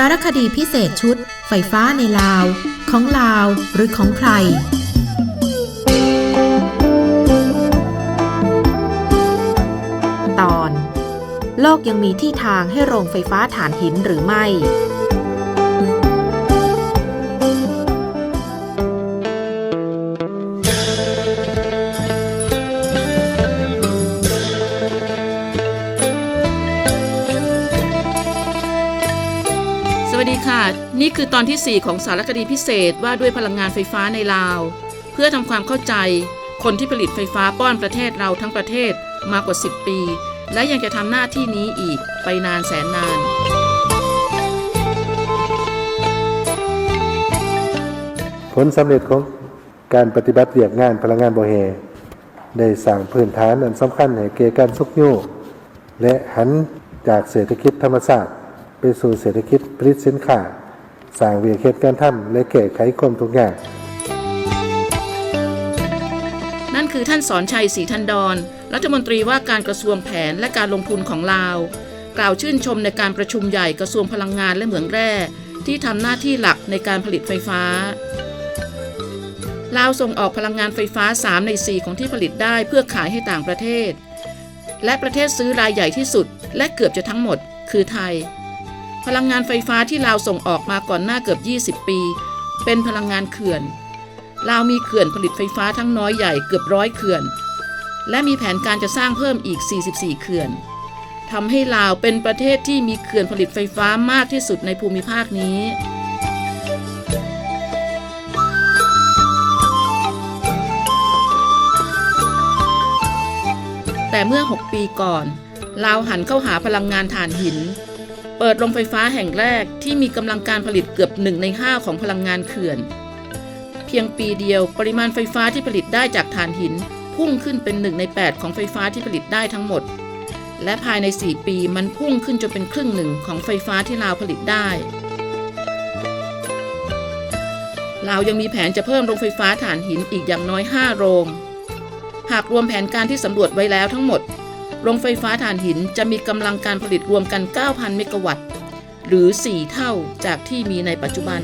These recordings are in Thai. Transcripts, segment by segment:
สารคดีพิเศษชุด ไฟฟ้าในลาว ของลาวหรือของใคร ตอน โลกยังมีที่ทางให้โรงไฟฟ้าถ่านหินหรือไม่ วัสดีค่ะ นี่คือตอนที่ 4 ของสารคดีพิเศษว่าด้วยพลังงานไฟฟ้าในลาว เพื่อทำความเข้าใจ คนที่ผลิตไฟฟ้าป้อนประเทศเราทั้งประเทศมากว่า 10 ปี และยังจะทำหน้าที่นี้อีกไปนานแสนนานผลสำเร็จของการปฏิบัติเรียกงานพลังงานบ่แฮได้สร้างพื้นฐานอันสำคัญให้แก่การสุกโยและหันจากเศรษฐกิจธรรมชาติ ไปสู่เศรษฐกิจผลิตสินค้าสร้างเวียเฮ็ดการทำและแก้ไขความทุกข์ยากนั่นคือท่านสอนชัยศรีทันดร รัฐมนตรีว่าการกระทรวงแผนและการลงทุนของลาว กล่าวชื่นชมในการประชุมใหญ่กระทรวงพลังงานและเหมืองแร่ที่ทำหน้าที่หลักในการผลิตไฟฟ้าลาวส่งออกพลังงานไฟฟ้า 3 ใน 4 ของที่ผลิตได้เพื่อขายให้ต่างประเทศ และประเทศซื้อรายใหญ่ที่สุด และเกือบจะทั้งหมด คือไทย พลังงานไฟฟ้าที่ลาวส่งออกมาก่อนหน้าเกือบ 20 ปี เป็นพลังงานเขื่อน ลาวมีเขื่อนผลิตไฟฟ้าทั้งน้อยใหญ่เกือบร้อยเขื่อน และมีแผนการจะสร้างเพิ่มอีก 44 เขื่อนทำให้ลาวเป็นประเทศที่มีเขื่อนผลิตไฟฟ้ามากที่สุดในภูมิภาคนี้แต่เมื่อ 6 ปีก่อน ลาวหันเข้าหาพลังงานถ่านหิน เปิดโรงไฟฟ้าแห่งแรกที่มีกำลังการผลิตเกือบ1ใน5ของพลังงานเขื่อน เพียงปีเดียวปริมาณไฟฟ้าที่ผลิตได้จากถ่านหิน พุ่งขึ้นเป็น1ใน 8 ของไฟฟ้าที่ผลิตได้ทั้งหมด และภายใน 4 ปีมันพุ่งขึ้นจนเป็นครึ่งหนึ่งของไฟฟ้าที่ลาวผลิตได้ลาวยังมีแผนจะเพิ่มโรงไฟฟ้าถ่านหินอีกอย่างน้อย 5 โรง หากรวมแผนการที่สำรวจไว้แล้วทั้งหมด โรงไฟฟ้าถ่านหินจะมีกำลังการผลิตรวมกัน 9,000 เมกะวัตต์ หรือ 4 เท่าจากที่มีในปัจจุบัน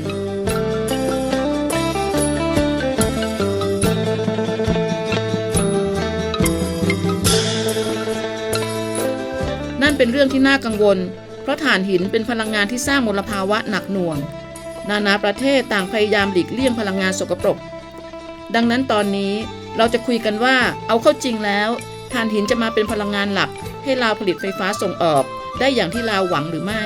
นั่นเป็นเรื่องที่น่ากังวล เพราะถ่านหินเป็นพลังงานที่สร้างมลภาวะหนักหน่วง นานาประเทศต่างพยายามหลีกเลี่ยงพลังงานสกปรก ดังนั้นตอนนี้เราจะคุยกันว่าเอาเข้าจริงแล้ว ถ่านหินจะมาเป็นพลังงานหลัก ให้ลาวผลิตไฟฟ้าส่งออก ได้อย่างที่ลาวหวังหรือไม่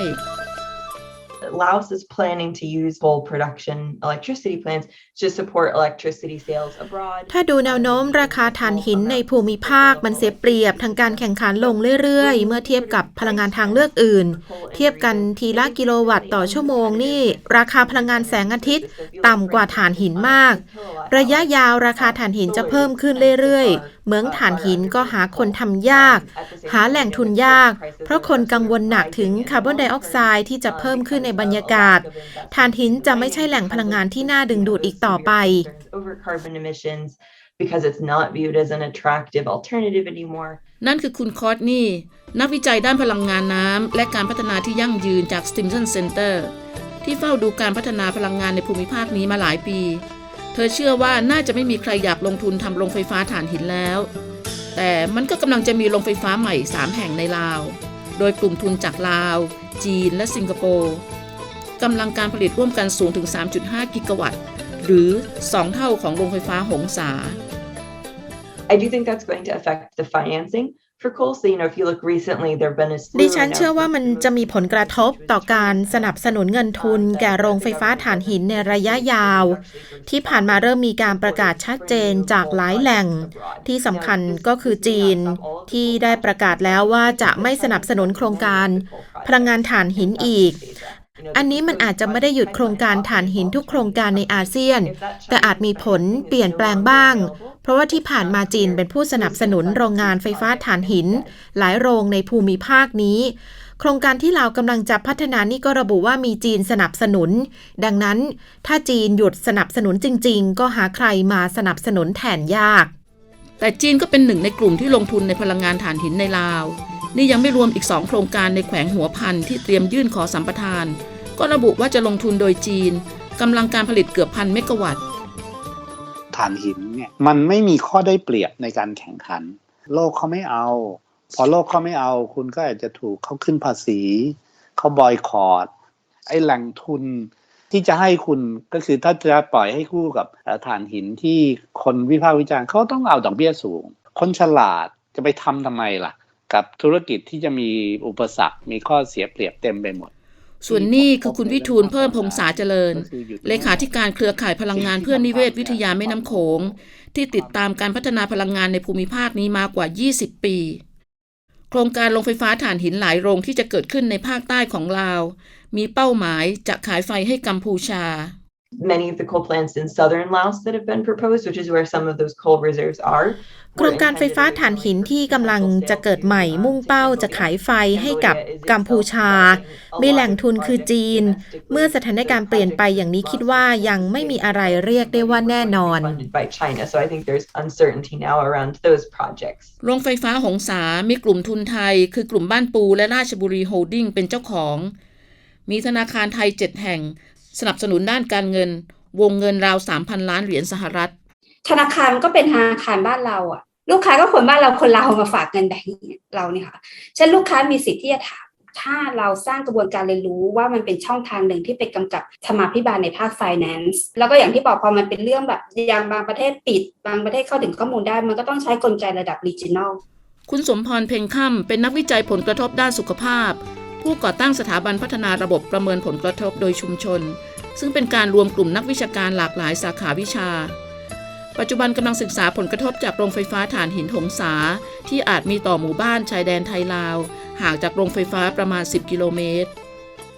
Laos is planning to use coal production electricity plants to support electricity sales abroad. ถ้าดูแนวโน้มราคาถ่านหินในภูมิภาคมันเสียเปรียบทางการแข่งขันลงเรื่อยๆ เมื่อเทียบกับพลังงานทางเลือกอื่นเทียบกันทีละกิโลวัตต์ต่อชั่วโมงนี่ ราคาพลังงานแสงอาทิตย์ ต่ำกว่าถ่านหินมาก ระยะยาวราคาถ่านหินจะเพิ่มขึ้นเรื่อยๆ เหมืองถ่านหินก็หาคนทำยาก หาแหล่งทุนยาก เพราะคนกังวลหนักถึงคาร์บอนไดออกไซด์ที่จะเพิ่มขึ้นในบรรยากาศถ่านหินจะไม่ใช่แหล่งพลังงานที่น่าดึงดูดอีกต่อไป because it's not viewed as an attractive alternative anymore. นั่นคือคุณคอร์ตนี่ นักวิจัยด้านพลังงานน้ำและการพัฒนาที่ยั่งยืนจาก Stimson Center ที่เฝ้าดูการพัฒนาพลังงานในภูมิภาคนี้มาหลายปี เธอเชื่อว่าน่าจะไม่มีใครอยากลงทุนทำโรงไฟฟ้าถ่านหินแล้ว แต่มันก็กำลังจะมีโรงไฟฟ้าใหม่ 3 แห่งในลาว โดยกลุ่มทุนจากลาว จีนและสิงคโปร์กำลังการผลิตร่วมกันสูงถึง 3.5 กิกะวัตต์ หรือ 2 เท่าของโรงไฟฟ้าหงสา I do think that's going to affect the financing for coal. So, you know, if you look recently, there have been a slew ดิ of ฉันเชื่อว่ามันจะมีผลกระทบต่อการสนับสนุนเงินทุน แก่โรงไฟฟ้าถ่านหินในระยะยาว ที่ผ่านมาเริ่มมีการประกาศชัดเจนจากหลายแหล่ง ที่สำคัญก็คือจีน ที่ได้ประกาศแล้วว่าจะไม่สนับสนุนโครงการ พลังงานถ่านหินอีก อันนี้มันอาจจะไม่ได้หยุดโครงการถ่านหินทุกโครงการในอาเซียน แต่อาจมีผลเปลี่ยนแปลงบ้าง เพราะว่าที่ผ่านมาจีนเป็นผู้สนับสนุนโรงงานไฟฟ้าถ่านหิน หลายโรงในภูมิภาคนี้ โครงการที่ลาวกำลังจะพัฒนานี่ก็ระบุว่ามีจีนสนับสนุน ดังนั้นถ้าจีนหยุดสนับสนุนจริง ๆ ก็หาใครมาสนับสนุนแทนยาก แต่จีนก็เป็นหนึ่งในกลุ่มที่ลงทุนในพลังงานถ่านหินในลาว นี่ยังไม่รวมอีก 2 โครงการในแขวงหัวพันที่เตรียมยื่นขอสัมปทาน ก็ระบุว่าจะลงทุนโดยจีนกำลังการผลิตเกือบพันเมกะวัตต์ถ่านหินเนี่ยมันไม่มีข้อได้เปรียบในการแข่งขัน โลกเขาไม่เอา พอโลกเขาไม่เอา คุณก็อาจจะถูกเขาขึ้นภาษีเขาบอยคอรดไอ้แหล่งทุนที่จะให้คุณก็คือถ้าจะปล่อยให้คู่กับเอ่อถ่านหินที่คนวิพากษ์วิจารณ์เขาต้องเอาดอกเบี้ยสูง คนฉลาดจะไปทำทำไมล่ะ กับธุรกิจที่จะมีอุปสรรค มีข้อเสียเปรียบเต็มไปหมด ส่วนนี้คือคุณวิทูลเพิ่มพงษาเจริญ เลขาธิการเครือข่ายพลังงานเพื่อนิเวศวิทยาแม่น้ำโขง ที่ติดตามการพัฒนาพลังงานในภูมิภาคนี้มากว่า 20 ปี โครงการโรงไฟฟ้าถ่านหินหลายโรงที่จะเกิดขึ้นในภาคใต้ของลาว มีเป้าหมายจะขายไฟให้กัมพูชา Many of the coal plants in southern Laos that have been proposed, which is where some of those coal reserves are. โครงการไฟฟ้าถ่านหินที่กำลังจะเกิดใหม่มุ่งเป้าจะขายไฟให้กับกัมพูชา มีแหล่งทุนคือจีน เมื่อสถานการณ์เปลี่ยนไปอย่างนี้คิดว่ายังไม่มีอะไรเรียกได้ว่าแน่นอน โรงไฟฟ้าหงสา มีกลุ่มทุนไทย คือกลุ่มบ้านปูและราชบุรีโฮลดิ้งเป็นเจ้าของ มีธนาคารไทย7แห่ง สนับสนุนด้านการเงิน วงเงินราว 3,000 ล้านเหรียญสหรัฐ ธนาคารก็เป็นธนาคารบ้านเราอะลูกค้าก็คนบ้านเราคนเราวมาฝากเงินแบงก์เราเนี่ยค่ะเช่นลูกค้ามีสิทธิ์ที่จะถามถ้าเราสร้างกระบวนการเรียนรู้ว่ามันเป็นช่องทางหนึ่งที่ไปกำกับธรรมาภิบาลในภาค finance แล้วก็อย่างที่บอกพอมันเป็นเรื่องแบบอย่างบางประเทศปิด บางประเทศเข้าถึงข้อมูลได้ มันก็ต้องใช้กลไกระดับ regional คุณสมพรเพ็งค่ำเป็นนักวิจัยผลกระทบด้านสุขภาพ ผู้ก่อตั้งสถาบันพัฒนาระบบประเมินผลกระทบโดยชุมชน ซึ่งเป็นการรวมกลุ่มนักวิชาการหลากหลายสาขาวิชา ปัจจุบันกำลังศึกษาผลกระทบจากโรงไฟฟ้าถ่านหินหงสา ที่อาจมีต่อหมู่บ้านชายแดนไทยลาวห่างจากโรงไฟฟ้าประมาณ 10 กิโลเมตร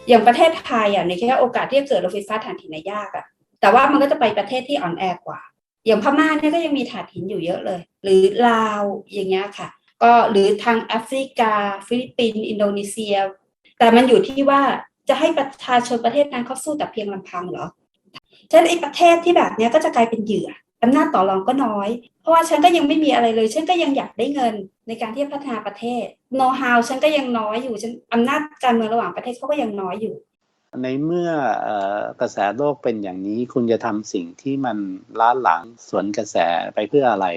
อย่างประเทศไทยอะในแค่โอกาสที่จะเกิดโรงไฟฟ้าถ่านหินเนยากอะแต่ว่ามันก็จะไปประเทศที่อ่อนแอกว่า อย่างพม่าเนี่ยก็ยังมีถ่านหินอยู่เยอะเลย หรือลาวอย่างเงี้ยค่ะ ก็หรือทางแอฟริกา ฟิลิปปินส์อินโดนีเซีย แต่มันอยู่ที่ว่าจะให้ประชาชนประเทศนั้นเขาสู้แต่เพียงลำพังเหรอฉะนั้นไอ้ประเทศที่แบบเนี้ยก็จะกลายเป็นเหยื่ออำนาจต่อรองก็น้อย เพราะว่าฉันก็ยังไม่มีอะไรเลย ฉันก็ยังอยากได้เงินในการที่จะพัฒนาประเทศโน้ตฮาวฉันก็ยังน้อยอยู่ฉันอำนาจการเมืองระหว่างประเทศเขาก็ยังน้อยอยู่ ในเมื่อเอ่อกระแสโลกเป็นอย่างนี้คุณจะทำสิ่งที่มันล้าหลังสวนกระแสไปเพื่ออะไร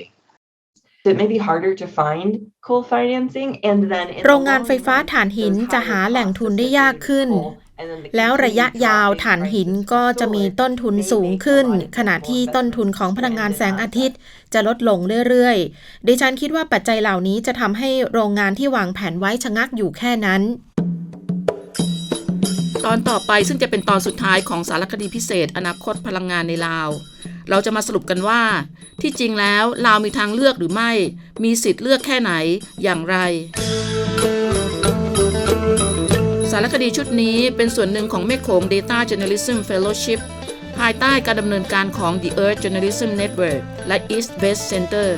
โรงงาน long ไฟฟ้า run, ถ่านหิน those จะหา higher แหล่ง costs ทุนได้ยากขึ้น associated with coal and then the แล้วระยะ continued ยาว dropping ถ่านหิน prices ก็ of จะมี solar ต้นทุน may สูง make a ขึ้น lot of ขณะที่ coal ต้นทุนของพลังงานแสงอาทิตย์ จะลดลงเรื่อยๆ ดิฉันคิดว่าปัจจัยเหล่านี้จะทำให้โรงงานที่วางแผนไว้ชะงักอยู่แค่นั้นตอนต่อไปซึ่งจะเป็นตอนสุดท้ายของสารคดีพิเศษ อนาคตพลังงานในลาว เราจะมาสรุปกันว่า ที่จริงแล้วลาวมีทางเลือกหรือไม่ มีสิทธิ์เลือกแค่ไหนอย่างไร สารคดีชุดนี้เป็นส่วนหนึ่งของแม่โขง Data Journalism Fellowship ภายใต้การดำเนินการของ The Earth Journalism Network และ East West Center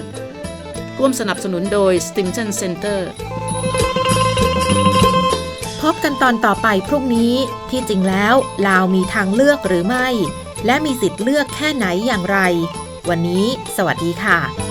ร่วมสนับสนุนโดย Stimson Center พบกันตอนต่อไปพรุ่งนี้ที่จริงแล้ว ลาวมีทางเลือกหรือไม่ และมีสิทธิ์เลือกแค่ไหนอย่างไร วันนี้ สวัสดีค่ะ